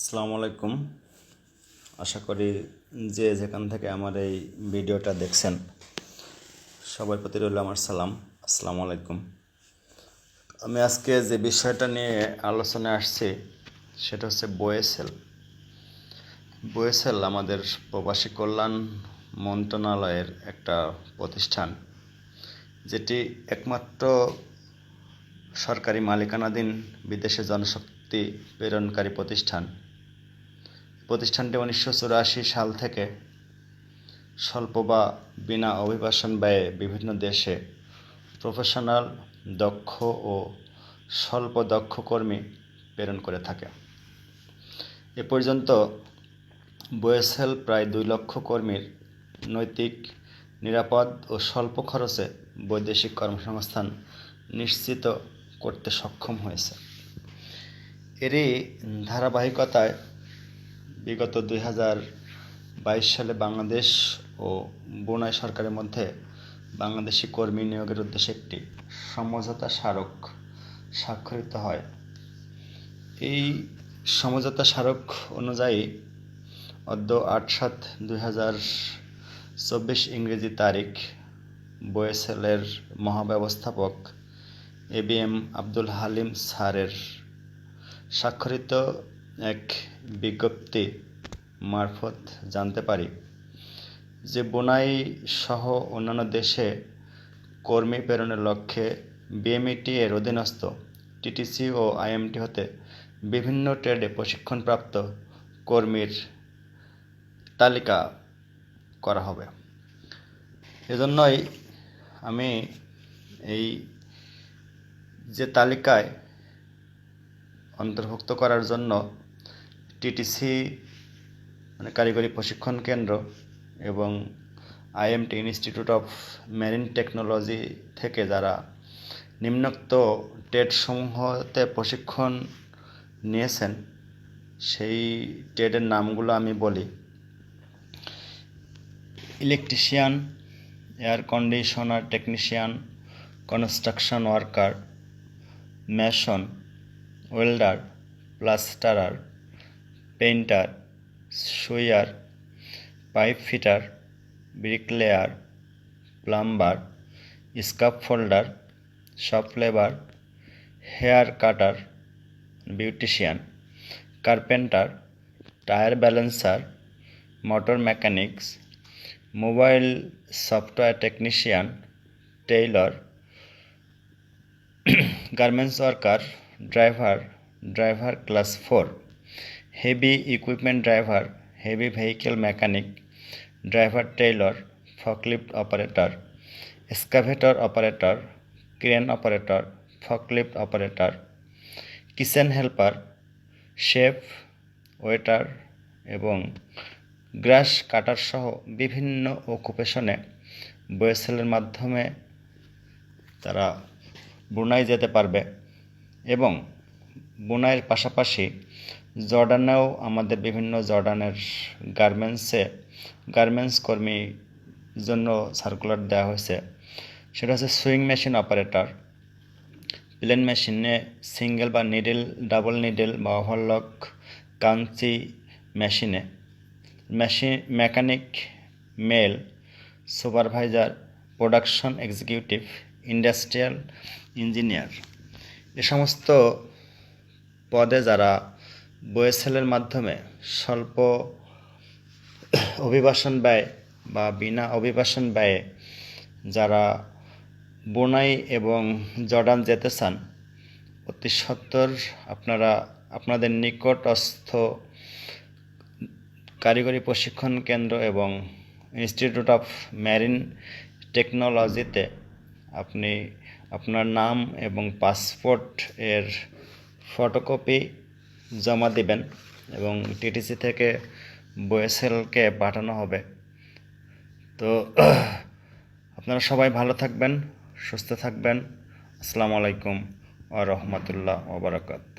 আসসালামু আলাইকুম। আশা করি যে যেখান থেকে আমার এই ভিডিওটা দেখছেন, সবার প্রতি রইল আমার সালাম। আসসালামু আলাইকুম। আমি আজকে যে বিষয়টা নিয়ে আলোচনায় আসছি, সেটা হচ্ছে বয়েসেল বয়েসেল আমাদের প্রবাসী কল্যাণ মন্ত্রণালয়ের একটা প্রতিষ্ঠান, যেটি একমাত্র সরকারি মালিকানাধীন বিদেশে জনশক্তি প্রেরণকারী প্রতিষ্ঠান। প্রতিষ্ঠানটি উনিশশো চুরাশি সাল থেকে স্বল্প বা বিনা অভিবাসন ব্যয়ে বিভিন্ন দেশে প্রফেশনাল, দক্ষ ও স্বল্প দক্ষ কর্মী প্রেরণ করে থাকে। এ পর্যন্ত বয়েসেল প্রায় দুই লক্ষ কর্মীর নৈতিক, নিরাপদ ও স্বল্প খরচে বৈদেশিক কর্মসংস্থান নিশ্চিত করতে সক্ষম হয়েছে। এরই ধারাবাহিকতায় বিগত দুই হাজার বাইশ সালে বাংলাদেশ ও ব্রুনাই সরকারের মধ্যে বাংলাদেশি কর্মী নিয়োগের উদ্দেশ্যে একটি সমঝোতা স্মারক স্বাক্ষরিত হয়। এই সমঝোতা স্মারক অনুযায়ী অদ্য আট সাত দুই হাজার চব্বিশ ইংরেজি তারিখ বয়েসেলের মহাব্যবস্থাপক A B M Abdul Halim স্যারের স্বাক্ষরিত এক বিজ্ঞপ্তি মারফত জানতে পারি যে বোনাই সহ অন্যান্য দেশে কর্মী প্রেরণের লক্ষ্যে বিএমইটি এর অধীনস্থ টিটিসি ও আইএমটি হতে বিভিন্ন ট্রেডে প্রশিক্ষণপ্রাপ্ত কর্মীর তালিকা করা হবে। এজন্যই আমি এই যে তালিকায় অন্তর্ভুক্ত করার জন্য টিটিসি মানে কারিগরি প্রশিক্ষণ কেন্দ্র এবং IMT institute of marine technology থেকে যারা নিম্নোক্ত ট্রেডসমূহতে প্রশিক্ষণ নিয়েছেন, সেই ট্রেডের নামগুলো আমি বলি। Electrician, air conditioner technician, construction worker, mason, welder, plasterer painter sewer pipe fitter, bricklayer, plumber scaffolder shop labour hair cutter, beautician, carpenter, tyre balancer, motor mechanics, mobile software technician, tailor, garments worker, driver driver class four. Heavy equipment driver, heavy vehicle mechanic, driver tailor, forklift operator excavator operator, crane operator, forklift operator, kitchen helper, chef, waiter এবং grass কাটার সহ বিভিন্ন অকুপেশনে বয়েসেলের মাধ্যমে তারা বুনাই যেতে পারবে এবং বুনাইয়ের পাশাপাশি জর্ডানেও আমাদের বিভিন্ন জর্ডানের গার্মেন্টসে গার্মেন্টস কর্মী জন্য সার্কুলার দেওয়া হয়েছে। সেটা হচ্ছে সুইং মেশিন অপারেটর। প্লেন মেশিনে সিঙ্গেল বা নিডেল, ডাবল নিডেল বা ওভারলক কাঞ্চি মেশিনে machine, mechanic, male, supervisor, production executive, industrial engineer. এ সমস্ত পদে যারা বয়েসেলের মাধ্যমে স্বল্প অভিবাসন ব্যয় বা বিনা অভিবাসন ব্যয়ে যারা বোনাই এবং জর্ডান যেতে চান, অতি সত্তর আপনারা আপনাদের নিকটস্থ কারিগরি প্রশিক্ষণ কেন্দ্র এবং ইনস্টিটিউট অফ ম্যারিন টেকনোলজিতে আপনি আপনার নাম এবং পাসপোর্ট এর ফটোকপি জমা দিবেন এবং টিটিসি থেকে বয়েসেলকে পাঠানো হবে। তো, আপনারা সবাই ভালো থাকবেন, সুস্থ থাকবেন। আসসালামু আলাইকুম আ রহমতুল্লাহ ওবরাকাত